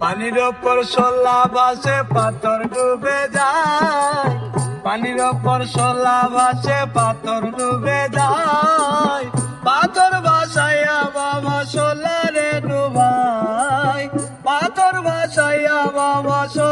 পানির ওপর সোলা বাসে পাথর ডুবে যায়। পানির ওপর সোলা বাসে পাথর ডুবে যায়। পাথর বাসাইয়া বাবা সোলা রে ডুবাই পাথর বাসাইয়া বাবা সোলা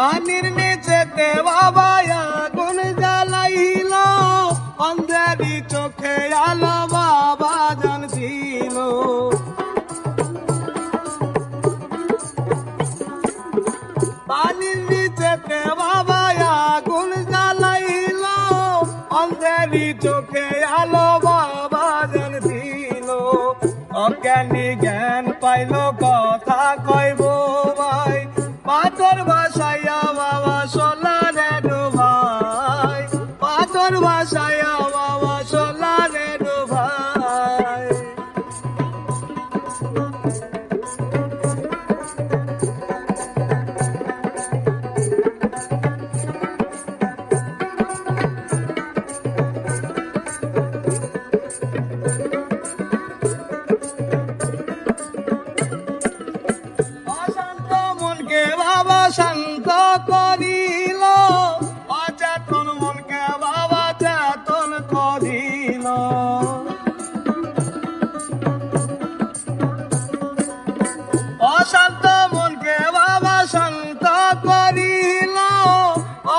পানির নিচেতে বাবা আগুন জ্বালাইল, অন্ধেরি চোখে আলো বাবা জানছিল। পানির নিচেতে বাবা আগুন জ্বালাইল, অন্ধেরি চোখে আলো বাবা জানছিল। অজ্ঞানী জ্ঞান পাইল, কথা কইব ভাই, পাথর ভাসাইয়া শান্ত করিল, অচেতন মনকে বাবা চেতন করিল। অশান্ত মনকে বাবা শান্ত করিল,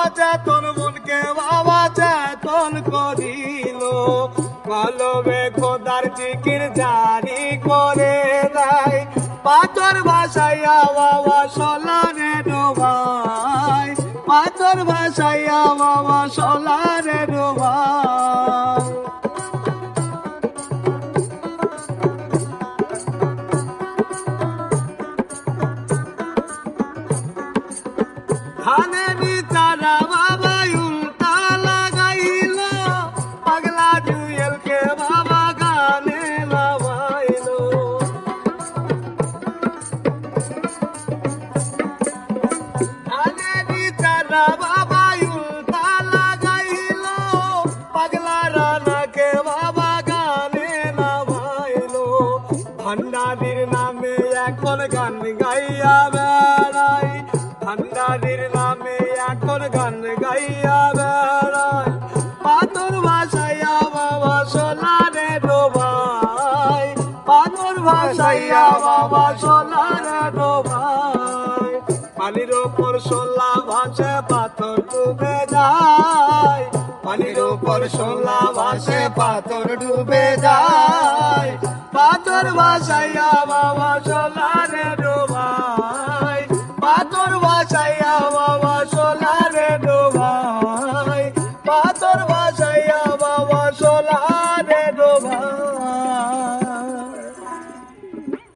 অচেতন মনকে বাবা চেতন করিল। কলবে খোদার জিকির জারি করে দেয়, পাথর ভাসাইয়া বাবা সোলারে পাথর ভাসাইয়া ভান্ডারির নামে এখন গান গাইয়া বেড়াই। ভান্ডারির নামে এখন গান গাইয়া বেড়াই। পাথর ভাসাইয়া বাবা সোনারে ডোবাই। পাথর ভাষাইয়া বাবা সোনারে ডোবাই। পানির ওপর সোলা ভাসে, পাথর ডুবে যায়। পানির ওপর সোলা ভাসে, পাথর ডুবে যায়। পাথর বাসাইয়া বাবা সোলারে ডোবাই পাথর বাসাইয়া